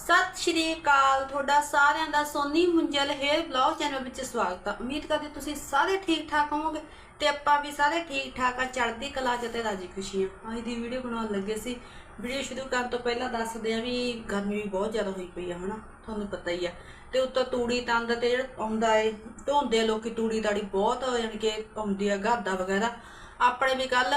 ਸਤਿ ਸ਼੍ਰੀ ਅਕਾਲ, ਤੁਹਾਡਾ ਸਾਰਿਆਂ ਦਾ Soni Munjal hair blog channel ਵਿੱਚ ਸਵਾਗਤ ਹੈ ਉਮੀਦ ਕਰਦੇ ਤੁਸੀਂ ਸਾਰੇ ਠੀਕ ਠਾਕ ਹੋਵੋਗੇ ਤੇ ਆਪਾਂ ਵੀ ਸਾਰੇ ਠੀਕ ਠਾਕ ਆ, ਚੜ੍ਹਦੀ ਕਲਾ ਚ ਤੇ ਰਾਜੀ ਖੁਸ਼ੀ ਖੁਸ਼ੀਆਂ ਅੱਜ ਦੀ ਵੀਡੀਓ ਬਣਾਉਣ ਲੱਗੇ ਸੀ। ਵੀਡੀਓ ਸ਼ੁਰੂ ਕਰਨ ਤੋਂ ਪਹਿਲਾਂ ਦੱਸਦੇ ਆ ਵੀ ਗਰਮੀ ਵੀ ਬਹੁਤ ਜ਼ਿਆਦਾ ਹੋਈ ਪਈ ਆ, ਹਨਾ? ਤੁਹਾਨੂੰ ਪਤਾ ਹੀ ਆ। ਤੇ ਉੱਤੋਂ ਤੂੜੀ ਤੰਦ ਤੇ ਜਿਹੜਾ ਆਉਂਦਾ ਏ ਢੋਂਦੇ ਆ ਲੋਕੀ ਤੂੜੀ ਤਾੜੀ ਬਹੁਤ, ਯਾਨੀ ਕਿ ਆਉਂਦੀ ਆ ਗਾਦਾ ਵਗੈਰਾ। ਆਪਣੇ ਵੀ ਕੱਲ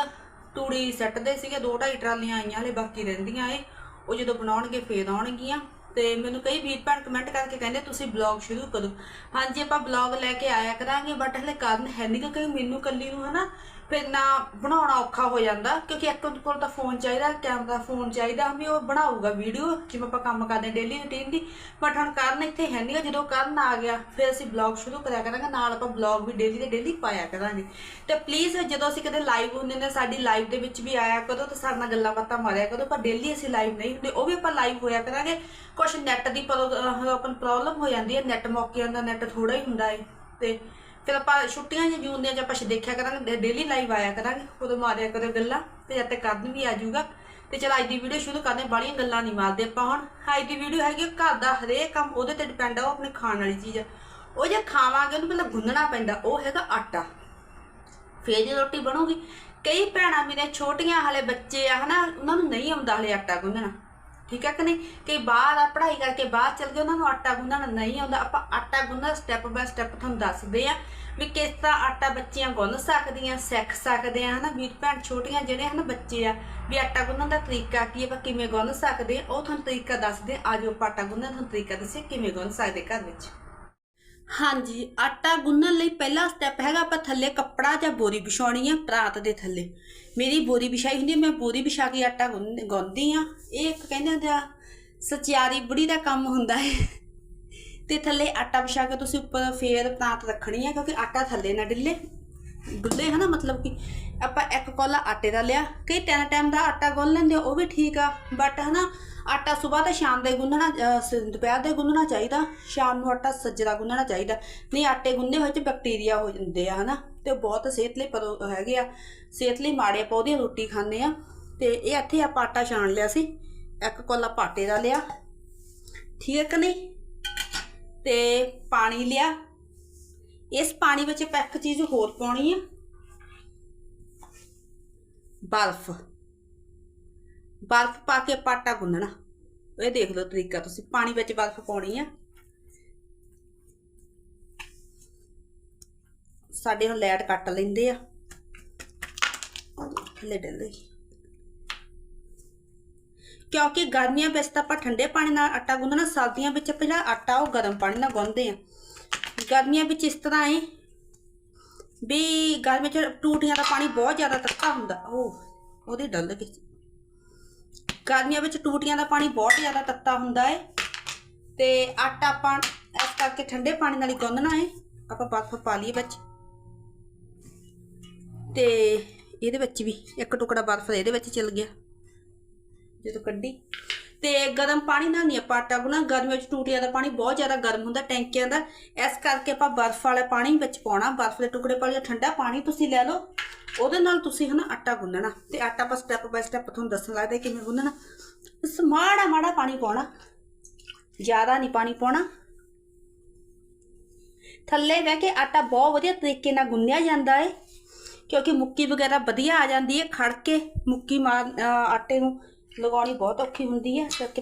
ਤੂੜੀ ਸੱਟਦੇ ਸੀਗੇ, ਦੋ ਢਾਈ ਟਰਾਲੀਆਂ ਆਈਆਂ ਹਲੇ ਬਾਕੀ ਰਹਿੰਦੀਆਂ ਏ। ਉਹ ਜਦੋਂ ਬਣਾਉਣਗੇ, ਫੇਰ ਆਉਣਗੀਆਂ। ਤੇ ਮੈਨੂੰ ਕਈ ਵੀਰ ਭੈਣ ਕਮੈਂਟ ਕਰਕੇ ਕਹਿੰਦੇ, ਤੁਸੀਂ ਬਲੌਗ ਸ਼ੁਰੂ ਕਰੋ। ਹਾਂਜੀ, ਆਪਾਂ ਬਲੌਗ ਲੈ ਕੇ ਆਇਆ ਕਰਾਂਗੇ ਬਟ ਹਲੇ ਕਾਰਨ ਹੈ ਨਹੀਂ ਕਿ ਮੈਨੂੰ ਕੱਲੀ ਨੂੰ ਹਨਾ ਫਿਰ ਨਾ ਬਣਾਉਣਾ ਔਖਾ ਹੋ ਜਾਂਦਾ, ਕਿਉਂਕਿ ਇੱਕ ਕੋਲ ਤਾਂ ਫੋਨ ਚਾਹੀਦਾ ਕੈਮਰਾ ਫੋਨ ਚਾਹੀਦਾ, ਵੀ ਉਹ ਬਣਾਊਗਾ ਵੀਡੀਓ ਜਿਵੇਂ ਆਪਾਂ ਕੰਮ ਕਰਦੇ ਡੇਲੀ ਰੁਟੀਨ ਦੀ ਬਟ ਹੁਣ ਕਰਨ ਇੱਥੇ ਹੈ ਨਹੀਂ ਜਦੋਂ ਕਰਨ ਆ ਗਿਆ, ਫਿਰ ਅਸੀਂ ਬਲੌਗ ਸ਼ੁਰੂ ਕਰਿਆ ਕਰਾਂਗੇ, ਨਾਲ ਆਪਾਂ ਬਲੌਗ ਵੀ ਡੇਲੀ ਦੇ ਡੇਲੀ ਪਾਇਆ ਕਰਾਂਗੇ। ਤੇ ਪਲੀਜ਼ ਜਦੋਂ ਅਸੀਂ ਕਦੇ ਲਾਈਵ ਹੁੰਦੇ ਨੇ, ਸਾਡੀ ਲਾਈਵ ਦੇ ਵਿੱਚ ਵੀ ਆਇਆ ਕਰੋ, ਤਾਂ ਸਾਡੇ ਨਾਲ ਗੱਲਾਂ ਬਾਤਾਂ ਮਾਰਿਆ ਕਰੋ, ਪਰ ਡੇਲੀ ਅਸੀਂ ਲਾਈਵ ਨਹੀਂ ਹੁੰਦੇ, ਉਹ ਵੀ ਆਪਾਂ ਲਾਈਵ ਹੋਇਆ ਕਰਾਂਗੇ। ਕੁਝ ਨੈਟ ਦੀ ਆਪਨ ਪ੍ਰੋਬਲਮ ਹੋ ਜਾਂਦੀ ਹੈ ਨੈਟ ਮੌਕਿਆਂ ਦਾ ਨੈਟ ਥੋੜਾ ਹੀ ਹੁੰਦਾ ਹੈ ਤੇ ਫਿਰ ਆਪਾਂ ਛੁੱਟੀਆਂ ਜਾਂ ਜੂਨ ਦੀਆਂ ਜਾਂ ਆਪਾਂ ਦੇਖਿਆ ਕਰਾਂਗੇ ਡੇਲੀ ਲਾਈਵ ਆਇਆ ਕਰਾਂਗੇ ਉਦੋਂ ਮਾਰਿਆ ਕਰੋ ਗੱਲਾਂ ਤੇ ਜਦ ਤੱਕ ਕਰਨ ਵੀ ਆ ਜਾਊਗਾ। ਤੇ ਚਲ ਅੱਜ ਦੀ ਵੀਡੀਓ ਸ਼ੁਰੂ ਕਰਦੇ ਹਾਂ, ਬਾਹਲੀਆਂ ਗੱਲਾਂ ਨਹੀਂ ਮਾਰਦੇ ਆਪਾਂ ਹੁਣ। ਅੱਜ ਦੀ ਵੀਡੀਓ ਹੈਗੀ ਘਰ ਦਾ ਹਰੇਕ ਕੰਮ ਉਹਦੇ ਤੇ ਡਿਪੈਂਡ ਆ ਉਹ ਆਪਣੇ ਖਾਣ ਵਾਲੀ ਚੀਜ਼ ਆ। ਉਹ ਜੇ ਖਾਵਾਂਗੇ ਉਹਨੂੰ ਪਹਿਲਾਂ ਗੁੰਨਣਾ ਪੈਂਦਾ ਉਹ ਹੈਗਾ ਆਟਾ। ਫੇਰ ਜੇ ਰੋਟੀ ਬਣੂਗੀ ਕਈ ਭੈਣਾਂ ਮੇਰੇ ਛੋਟੀਆਂ ਹਲੇ ਬੱਚੇ ਆ ਹਨਾ ਉਹਨਾਂ ਨੂੰ ਨਹੀਂ ਆਉਂਦਾ ਹਲੇ ਆਟਾ ਗੁੰਨਣਾ। ਠੀਕ ਹੈ ਕਿ ਨਹੀਂ? ਕਈ ਬਾਹਰ ਆ ਪੜ੍ਹਾਈ ਕਰਕੇ ਬਾਹਰ ਚਲ ਗਏ, ਉਹਨਾਂ ਨੂੰ ਆਟਾ ਗੁੰਨਣਾ ਨਹੀਂ ਆਉਂਦਾ। ਆਪਾਂ ਆਟਾ ਗੁੰਨਣਾ ਸਟੈਪ ਬਾਏ ਸਟੈਪ ਤੁਹਾਨੂੰ ਦੱਸਦੇ ਆ ਵੀ ਕਿਸ ਤਰ੍ਹਾਂ ਆਟਾ ਬੱਚੀਆਂ ਗੁੰਨ ਸਕਦੀਆਂ, ਸਿੱਖ ਸਕਦੇ ਆ, ਹਨਾ? ਵੀਰ ਭੈਣ ਛੋਟੀਆਂ ਜਿਹੜੇ ਹਨ ਬੱਚੇ ਆ, ਵੀ ਆਟਾ ਗੁੰਨਣ ਦਾ ਤਰੀਕਾ ਕੀ ਹੈ ਆਪਾਂ ਕਿਵੇਂ ਗੁੰਨ ਸਕਦੇ ਆ? ਉਹ ਤੁਹਾਨੂੰ ਤਰੀਕਾ ਦੱਸਦੇ ਆ ਆਜੋ ਆਪਾਂ ਆਟਾ ਗੁੰਨਣ ਦਾ ਤਰੀਕਾ ਦੱਸੇ ਕਿਵੇਂ ਗੁੰਨ ਸਕਦੇ ਘਰ ਵਿੱਚ। ਹਾਂਜੀ ਆਟਾ ਗੁੰਨਣ ਲਈ ਪਹਿਲਾ ਸਟੈਪ ਹੈਗਾ ਆਪਾਂ ਥੱਲੇ ਕੱਪੜਾ ਜਾਂ ਬੋਰੀ ਵਿਛਾਉਣੀ ਆ ਪਰਾਤ ਦੇ ਥੱਲੇ। ਮੇਰੀ ਬੋਰੀ ਵਿਛਾਈ ਹੁੰਦੀ ਆ, ਮੈਂ ਬੋਰੀ ਵਿਛਾ ਕੇ ਆਟਾ ਗੁੰਨ- ਗੁੰਨਦੀ ਆ। ਇਹ ਇੱਕ ਕਹਿੰਦੇ ਹੁੰਦੇ ਆ ਸਚਿਆਰੀ ਬੁੜੀ ਦਾ ਕੰਮ ਹੁੰਦਾ ਹੈ ਤੇ ਥੱਲੇ ਆਟਾ ਵਿਛਾ ਕੇ ਤੁਸੀਂ ਉੱਪਰ ਫੇਰ ਪਰਾਤ ਰੱਖਣੀ ਆ ਕਿਉਂਕਿ ਆਟਾ ਥੱਲੇ ਨਾ ਡਿੱਲੇ। ਡੁੱਲੇ ਹਨਾ? ਮਤਲਬ ਕਿ ਆਪਾਂ ਇੱਕ ਕੋਲਾ ਆਟੇ ਦਾ ਲਿਆ। ਕਈ ਟਾਈਮ ਟਾਈਮ ਦਾ ਆਟਾ ਗੁੰਨ ਲੈਂਦੇ ਆ, ਉਹ ਵੀ ਠੀਕ ਆ। ਬਟ ਹਨਾ, ਆਟਾ ਸਵੇਰ ਤੇ ਸ਼ਾਮ ਦੇ ਗੁੰਨਣਾ ਦੁਪਹਿਰ ਦੇ ਗੁੰਨਣਾ ਚਾਹੀਦਾ। ਸ਼ਾਮ ਨੂੰ ਆਟਾ ਸੱਜਰਾ ਗੁੰਨਣਾ ਚਾਹੀਦਾ। ਨਹੀਂ, ਆਟੇ ਗੁੰਨੇ ਹੋਏ ਚ ਬੈਕਟੀਰੀਆ ਹੋ ਜਾਂਦੇ ਆ, ਹਨਾ? ਤੇ ਉਹ ਬਹੁਤ ਸਿਹਤ ਲਈ ਪਰ, ਹੈਗੇ ਆ। ਸਿਹਤ ਲਈ ਮਾੜੇ ਪੌਦੇ ਰੋਟੀ ਖਾਂਦੇ ਆ। ਤੇ ਇਹ ਇੱਥੇ ਆਪਾਂ ਆਟਾ ਛਾਣ ਲਿਆ ਸੀ। ਇੱਕ ਕੋਲਾ ਪਾਟੇ ਦਾ ਲਿਆ। ਠੀਕ ਹੈ ਕਿ ਨਹੀਂ? ਤੇ ਪਾਣੀ ਲਿਆ। ਇਸ ਪਾਣੀ ਵਿੱਚ ਆਪਾਂ ਇੱਕ ਚੀਜ਼ ਹੋਰ ਪਾਉਣੀ ਆ। ਬਰਫ਼ ਬਰਫ਼ ਪਾ ਕੇ ਆਪਾਂ ਆਟਾ ਗੁੰਨਣਾ। ਇਹ ਦੇਖ ਲਓ ਤਰੀਕਾ ਤੁਸੀਂ, ਪਾਣੀ ਵਿੱਚ ਬਰਫ਼ ਪਾਉਣੀ ਆ। ਸਾਡੇ ਹੁਣ ਲੈਟ ਕੱਟ ਲੈਂਦੇ ਆ। ਲੈ ਡੱਲੇ ਕਿਉਂਕਿ ਗਰਮੀਆਂ ਵਿੱਚ ਤਾਂ ਆਪਾਂ ਠੰਡੇ ਪਾਣੀ ਨਾਲ ਆਟਾ ਗੁੰਨਣਾ, ਸਰਦੀਆਂ ਵਿੱਚ ਪਹਿਲਾਂ ਆਟਾ ਉਹ ਗਰਮ ਪਾਣੀ ਨਾਲ ਗੁੰਨਦੇ ਆ। ਗਰਮੀਆਂ ਵਿੱਚ ਇਸ ਤਰ੍ਹਾਂ ਹੈ ਵੀ ਗਰਮੀ ਚ ਟੂਟੀਆਂ ਦਾ ਪਾਣੀ ਬਹੁਤ ਜ਼ਿਆਦਾ ਤੱਤਾ ਹੁੰਦਾ। ਉਹ ਉਹਦੇ ਡੱਲ ਗਏ ਗਰਮੀਆਂ ਵਿੱਚ ਟੂਟੀਆਂ ਦਾ ਪਾਣੀ ਬਹੁਤ ਜ਼ਿਆਦਾ ਤੱਤਾ ਹੁੰਦਾ ਹੈ ਤੇ ਆਟਾ ਆਪਾਂ ਇਸ ਕਰਕੇ ਠੰਡੇ ਪਾਣੀ ਨਾਲ ਹੀ ਗੁੰਨਣਾ ਹੈ ਆਪਾਂ ਬਰਫ਼ ਪਾ ਲਈਏ ਵਿੱਚ। ਤੇ ਇਹਦੇ ਵਿੱਚ ਵੀ ਇੱਕ ਟੁਕੜਾ ਬਰਫ਼ ਇਹਦੇ ਵਿੱਚ ਚਲ ਗਿਆ। ਜਦੋਂ ਕੱਢੀ। ਤੇ ਗਰਮ ਪਾਣੀ ਨਾਲ ਨਹੀਂ ਆਪਾਂ ਆਟਾ ਗੁੰਨਣਾ। ਗਰਮੀਆਂ ਵਿੱਚ ਟੂਟੀਆਂ ਦਾ ਪਾਣੀ ਬਹੁਤ ਜ਼ਿਆਦਾ ਗਰਮ ਹੁੰਦਾ ਟੈਂਕੀਆਂ ਦਾ। ਇਸ ਕਰਕੇ ਆਪਾਂ ਬਰਫ਼ ਵਾਲੇ ਪਾਣੀ ਵਿੱਚ ਪਾਉਣਾ। ਬਰਫ਼ ਦੇ ਟੁਕੜੇ ਪਾ ਲਿਆ ਠੰਡਾ ਪਾਣੀ ਤੁਸੀਂ ਲੈ ਲਓ। ਉਹਦੇ ਨਾਲ ਤੁਸੀਂ ਹਨਾ ਆਟਾ ਗੁੰਨਣਾ। ਤੇ ਆਟਾ ਆਪਾਂ ਸਟੈਪ ਬਾਏ ਸਟੈਪ ਤੁਹਾਨੂੰ ਦੱਸਣ ਲੱਗਦਾ ਕਿਵੇਂ ਗੁੰਨਣਾ। ਬਸ ਮਾੜਾ ਮਾੜਾ ਪਾਣੀ ਪਾਉਣਾ। ਜ਼ਿਆਦਾ ਨਹੀਂ ਪਾਣੀ ਪਾਉਣਾ। ਥੱਲੇ ਬਹਿ ਕੇ ਆਟਾ ਬਹੁਤ ਵਧੀਆ ਤਰੀਕੇ ਨਾਲ ਗੁੰਨਿਆ ਜਾਂਦਾ ਹੈ ਕਿਉਂਕਿ ਮੁੱਕੀ ਵਗੈਰਾ ਵਧੀਆ ਆ ਜਾਂਦੀ ਹੈ ਖੜ ਕੇ ਮੁੱਕੀ ਮਾਰ ਆਟੇ ਨੂੰ ਲਗਾਉਣੀ ਬਹੁਤ ਔਖੀ ਹੁੰਦੀ ਹੈ ਇਸ ਕਰਕੇ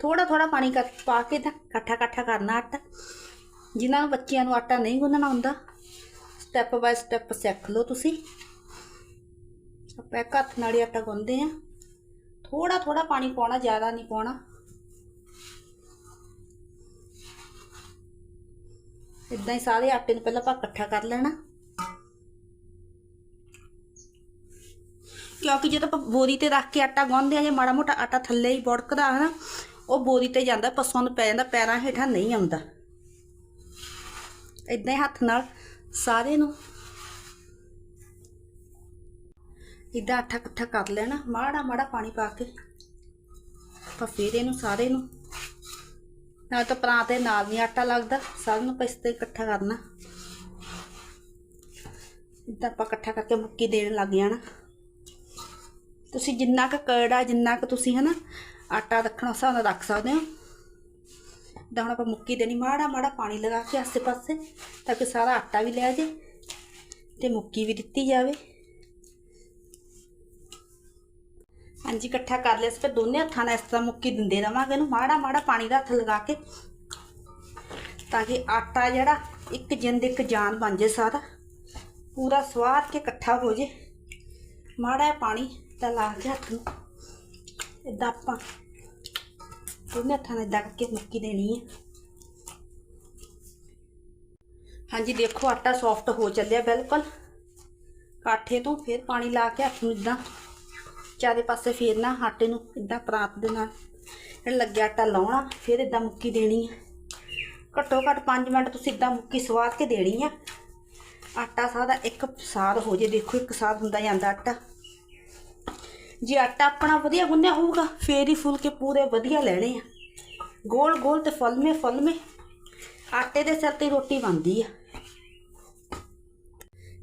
ਥੋੜਾ ਥੋੜਾ ਪਾਣੀ ਕਰ ਪਾ ਕੇ ਤਾਂ ਇਕੱਠਾ ਇਕੱਠਾ ਕਰਨਾ ਆਟਾ। ਜਿਨ੍ਹਾਂ ਨੂੰ ਬੱਚਿਆਂ ਨੂੰ ਆਟਾ ਨਹੀਂ ਗੁੰਨਣਾ ਹੁੰਦਾ ਸਟੈਪ ਬਾਏ ਸਟੈਪ ਸਿੱਖ ਲਓ ਤੁਸੀਂ। ਆਪਾਂ ਇੱਕ ਹੱਥ ਨਾਲ ਹੀ ਆਟਾ ਗੁੰਨਦੇ ਆ। ਥੋੜਾ ਥੋੜਾ ਪਾਣੀ ਪਾਉਣਾ, ਜ਼ਿਆਦਾ ਨਹੀਂ ਪਾਉਣਾ। ਇਦਾਂ ਹੀ ਸਾਰੇ ਆਟੇ ਨੂੰ ਪਹਿਲਾਂ ਆਪਾਂ ਇਕੱਠਾ ਕਰ ਲੈਣਾ। ਕਿਉਂਕਿ ਜਦੋਂ ਆਪਾਂ ਬੋਰੀ ਤੇ ਰੱਖ ਕੇ ਆਟਾ ਗੁੰਨਦੇ ਆ ਜੇ ਮਾੜਾ ਮੋਟਾ ਆਟਾ ਥੱਲੇ ਹੀ ਬੁੜਕਦਾ ਹੈ ਨਾ ਉਹ ਬੋਰੀ ਤੇ ਜਾਂਦਾ ਪਸ਼ੂਆਂ ਨੂੰ ਪੈ ਜਾਂਦਾ, ਪੈਰਾਂ ਹੇਠਾਂ ਨਹੀਂ ਆਉਂਦਾ। ਇਦਾਂ ਹੀ ਹੱਥ ਨਾਲ ਸਾਰੇ ਨੂੰ। ਇਦਾਂ ਆਟਾ ਇਕੱਠਾ ਕਰ ਲੈਣਾ, ਮਾੜਾ ਮਾੜਾ ਪਾਣੀ ਪਾ ਕੇ। ਆਪਾਂ ਫੇਰ ਇਹਨੂੰ ਸਾਰੇ ਨੂੰ। ਨਾਲ ਤਾਂ ਪਰਾਂਠੇ ਨਾਲ ਨਹੀਂ ਆਟਾ ਲੱਗਦਾ ਸਾਰਿਆਂ ਨੂੰ ਪਿਸਤੇ ਇਕੱਠਾ ਕਰਨਾ। ਇਦਾਂ ਆਪਾਂ ਇਕੱਠਾ ਕਰਕੇ ਮੁੱਕੀ ਦੇਣ ਲੱਗ ਜਾਣਾ। ਤੁਸੀਂ ਜਿੰਨਾ ਕੁ ਕਰੜਾ, ਜਿੰਨਾ ਕੁ ਤੁਸੀਂ ਹਨਾ ਆਟਾ ਰੱਖਣਾ ਹਿਸਾਬ ਨਾਲ ਰੱਖ ਸਕਦੇ ਹੋ। ਤਾਂ ਹੁਣ ਆਪਾਂ ਮੁੱਕੀ ਦੇਣੀ, ਮਾੜਾ ਮਾੜਾ ਪਾਣੀ ਲਗਾ ਕੇ ਆਸੇ ਪਾਸੇ ਤਾਂ ਕਿ ਸਾਰਾ ਆਟਾ ਵੀ ਲੈ ਜੇ ਤੇ ਮੁੱਕੀ ਵੀ ਦਿੱਤੀ ਜਾਵੇ। ਹਾਂਜੀ, ਇਕੱਠਾ ਕਰ ਲਿਆ ਸੀ ਫਿਰ ਦੋਨੇ ਹੱਥਾਂ ਨਾਲ ਇਸ ਤਰ੍ਹਾਂ ਮੁੱਕੀ ਦਿੰਦੇ ਰਵਾਂਗੇ ਇਹਨੂੰ। ਮਾੜਾ ਮਾੜਾ ਪਾਣੀ ਦਾ ਹੱਥ ਲਗਾ ਕੇ ਤਾਂ ਕਿ ਆਟਾ ਜਿਹੜਾ ਇੱਕ ਜਿੰਦ, ਇੱਕ ਜਾਨ ਬਣ ਜੇ ਸਾਰਾ। ਪੂਰਾ ਸਵਾਦ ਕੇ ਇਕੱਠਾ ਹੋ ਜੇ। ਮਾੜਾ ਪਾਣੀ ਤਾਂ ਲਾ ਕੇ ਹੱਥ ਨੂੰ ਇਦਾਂ ਆਪਾਂ ਦੋਨੇ ਹੱਥਾਂ ਨਾਲ ਇਦਾਂ ਕਰਕੇ ਮੁੱਕੀ ਦੇਣੀ ਹੈ ਹਾਂਜੀ ਦੇਖੋ ਆਟਾ ਸੌਫਟ ਹੋ ਚੱਲਿਆ ਬਿਲਕੁਲ ਕਾਠੇ ਤੋਂ ਫਿਰ ਪਾਣੀ ਲਾ ਕੇ ਹੱਥ ਨੂੰ ਇਦਾਂ ਚਾਰੇ ਪਾਸੇ ਫੇਰਨਾ ਆਟੇ ਨੂੰ ਇਦਾਂ ਪ੍ਰਾਂਤ ਦੇ ਨਾਲ ਜਿਹੜਾ ਲੱਗਿਆ ਆਟਾ ਲਾਉਣਾ ਫਿਰ ਇਦਾਂ ਮੁੱਕੀ ਦੇਣੀ ਹੈ ਘੱਟੋ ਘੱਟ 5 ਮਿੰਟ ਤੁਸੀਂ ਇਦਾਂ ਮੁੱਕੀ ਸਵਾਦ ਕੇ ਦੇਣੀ ਆ ਆਟਾ ਸਾਰਾ ਇੱਕ ਸਾਰ ਹੋ ਜੇ ਦੇਖੋ ਇੱਕ ਸਾਰ ਹੁੰਦਾ ਜਾਂਦਾ ਆਟਾ ਜੇ ਆਟਾ ਆਪਣਾ ਵਧੀਆ ਗੁੰਨਿਆ ਹੋਊਗਾ, ਫੇਰ ਹੀ ਫੁਲਕੇ ਪੂਰੇ ਵਧੀਆ ਲੈਣੇ ਆ। ਗੋਲ ਗੋਲ ਤੇ ਫਲਮੇ ਫਲਮੇ। ਆਟੇ ਦੇ ਸਿਰ ਤੇ ਹੀ ਰੋਟੀ ਬਣਦੀ ਆ।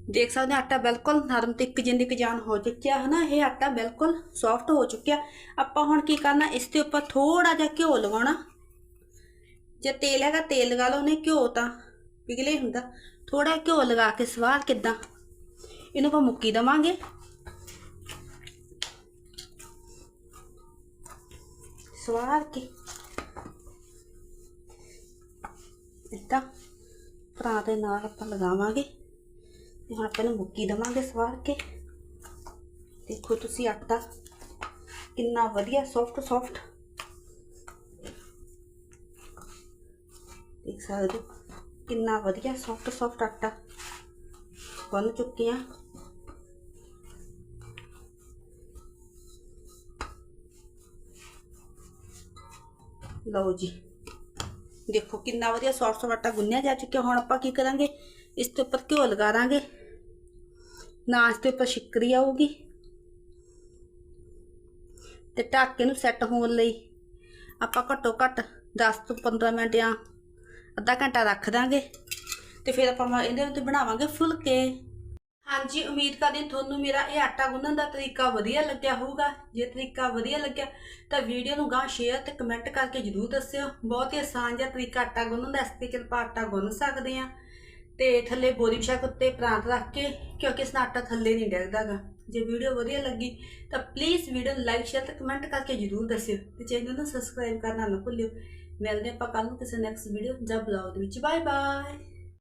ਦੇਖ ਸਕਦੇ ਹੋ, ਆਟਾ ਬਿਲਕੁਲ ਨਰਮ ਤੇ ਇੱਕ ਜਿੰਦੀ ਇੱਕ ਜਾਨ ਹੋ ਚੁੱਕਿਆ ਹੈ ਨਾ ਇਹ ਆਟਾ ਬਿਲਕੁਲ ਸੌਫਟ ਹੋ ਚੁੱਕਿਆ। ਆਪਾਂ ਹੁਣ ਕੀ ਕਰਨਾ, ਇਸ ਦੇ ਉੱਪਰ ਥੋੜਾ ਜਿਹਾ ਘਿਓ ਲਗਾਉਣਾ ਜੇ ਤੇਲ ਹੈਗਾ, ਤੇਲ ਲਗਾ ਲਓ ਨਹੀਂ ਘਿਓ ਤਾਂ ਪਿਘਲੇ ਹੁੰਦਾ। ਥੋੜਾ ਘਿਓ ਲਗਾ ਕੇ ਸਵਾਰ ਕਿੱਦਾਂ? ਇਹਨੂੰ ਆਪਾਂ ਮੁੱਕੀ ਦਵਾਂਗੇ। ਸਵਾਰ ਕੇ ਇਦਾਂ ਭਰਾ ਦੇ ਨਾਲ ਆਪਾਂ ਲਗਾਵਾਂਗੇ ਤੇ ਹੁਣ ਆਪਾਂ ਨੂੰ ਮੁੱਕੀ ਦਵਾਂਗੇ ਸਵਾਰ ਕੇ ਦੇਖੋ ਤੁਸੀਂ ਆਟਾ ਕਿੰਨਾ ਵਧੀਆ ਸੌਫਟ ਸੌਫਟ ਦੇਖ ਸਕਦੇ ਹੋ ਕਿੰਨਾ ਵਧੀਆ ਸੌਫਟ ਸੌਫਟ ਆਟਾ ਗੁੰਨ ਚੁੱਕੇ ਲਓ ਜੀ। ਦੇਖੋ ਕਿੰਨਾ ਵਧੀਆ ਸੌਟ ਸਵਾਟਾ ਗੁੰਨਿਆ ਜਾ ਚੁੱਕਿਆ। ਹੁਣ ਆਪਾਂ ਕੀ ਕਰਾਂਗੇ? ਇਸ ਦੇ ਉੱਪਰ ਘਿਓ ਲਗਾ ਦਾਂਗੇ। ਨਾਚ ਦੇ ਉੱਪਰ ਸ਼ਿਕਰੀ ਆਊਗੀ। ਤੇ ਢਾਕੇ ਨੂੰ ਸੈੱਟ ਹੋਣ ਲਈ ਆਪਾਂ ਘੱਟੋ ਘੱਟ 10 ਤੋਂ 15 ਮਿੰਟ ਜਾਂ ਅੱਧਾ ਘੰਟਾ ਰੱਖ ਦਾਂਗੇ। ਤੇ ਫਿਰ ਆਪਾਂ ਇਹਦੇ ਉੱਤੇ ਬਣਾਵਾਂਗੇ ਫੁਲਕੇ। ਹਾਂਜੀ, ਉਮੀਦ ਕਰਦੇ ਤੁਹਾਨੂੰ ਮੇਰਾ ਇਹ ਆਟਾ ਗੁੰਨਣ ਦਾ ਤਰੀਕਾ ਵਧੀਆ ਲੱਗਿਆ ਹੋਊਗਾ। ਜੇ ਤਰੀਕਾ ਵਧੀਆ ਲੱਗਿਆ, ਤਾਂ ਵੀਡੀਓ ਨੂੰ ਗਾਂ ਸ਼ੇਅਰ ਤੇ ਕਮੈਂਟ ਕਰਕੇ ਜਰੂਰ ਦੱਸਿਓ। ਬਹੁਤ ਹੀ ਆਸਾਨ ਜਿਹਾ ਤਰੀਕਾ ਆਟਾ ਗੁੰਨਣ ਦਾ, ਇਸ ਤਰੀਕੇ ਨਾਲ ਆਪਾਂ ਆਟਾ ਗੁੰਨ ਸਕਦੇ ਆ ਤੇ ਥੱਲੇ ਬੋਰੀ ਵਿਛਾ ਉੱਤੇ ਪ੍ਰਾਂਤ ਰੱਖ ਕੇ, ਕਿਉਂਕਿ ਇਸ ਨਾਲ ਆਟਾ ਥੱਲੇ ਨਹੀਂ ਡਿੱਗਦਾਗਾ। ਜੇ ਵੀਡੀਓ ਵਧੀਆ ਲੱਗੀ, ਤਾਂ ਪਲੀਜ਼ ਵੀਡੀਓ ਨੂੰ ਲਾਈਕ ਸ਼ੇਅਰ ਤੇ ਕਮੈਂਟ ਕਰਕੇ ਜਰੂਰ ਦੱਸਿਓ। ਤੇ ਚੈਨਲ ਨੂੰ ਸਬਸਕ੍ਰਾਈਬ ਕਰਨਾ ਨਾ ਭੁੱਲਿਓ। ਮਿਲਦੇ ਆਪਾਂ ਕੱਲ ਨੂੰ ਕਿਸੇ ਨੈਕਸਟ ਵੀਡੀਓ ਜਾਂ ਬਲੌਗ ਦੇ ਵਿੱਚ। Bye bye